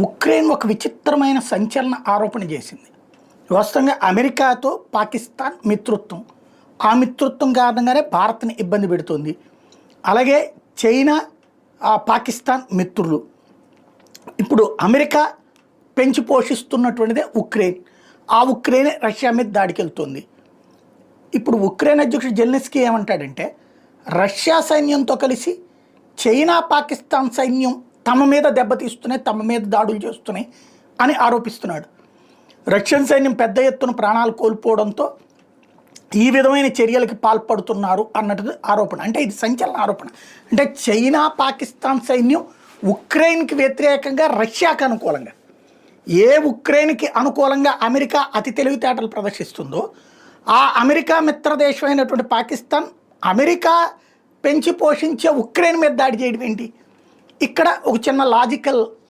Ukraine ఒక విచిత్రమైన సంచలన ఆరోపణ చేసింది. వాస్తవంగా అమెరికాతో పాకిస్తాన్ మిత్రత్వం. ఆ మిత్రత్వం కారణంగానే భారత్ని ఇబ్బంది పెడుతుంది. అలాగే చైనా ఆ పాకిస్తాన్ మిత్రులు. ఇప్పుడు అమెరికా పెంచి పోషిస్తున్నటువంటిదే ఉక్రెయిన్. ఆ ఉక్రెయిన్ రష్యా మీద దాడికి వెళ్తుంది ఇప్పుడు ఉక్రెయిన్ అధ్యక్షుడు జెల్నెస్కి ఏమంటాడంటే రష్యా సైన్యంతో కలిసి చైనా పాకిస్తాన్ సైన్యం తమ మీద దెబ్బతీస్తున్నాయి తమ మీద దాడులు చేస్తున్నాయి అని ఆరోపిస్తున్నాడు. రష్యన్ సైన్యం పెద్ద ఎత్తున ప్రాణాలు కోల్పోవడంతో ఈ విధమైన చర్యలకి పాల్పడుతున్నారు అన్నట్టు ఆరోపణ. అంటే ఇది సంచలన ఆరోపణ. అంటే చైనా పాకిస్తాన్ సైన్యం ఉక్రెయిన్కి వ్యతిరేకంగా రష్యాకు అనుకూలంగా ఏ ఉక్రెయిన్కి అనుకూలంగా అమెరికా అతి తెలివితేటలు ప్రదర్శిస్తుందో ఆ అమెరికా మిత్రదేశమైనటువంటి పాకిస్తాన్ అమెరికా పెంచి పోషించే ఉక్రెయిన్ మీద దాడి చేయడం ఏంటి? ఇక్కడ ఒక చిన్న లాజికల్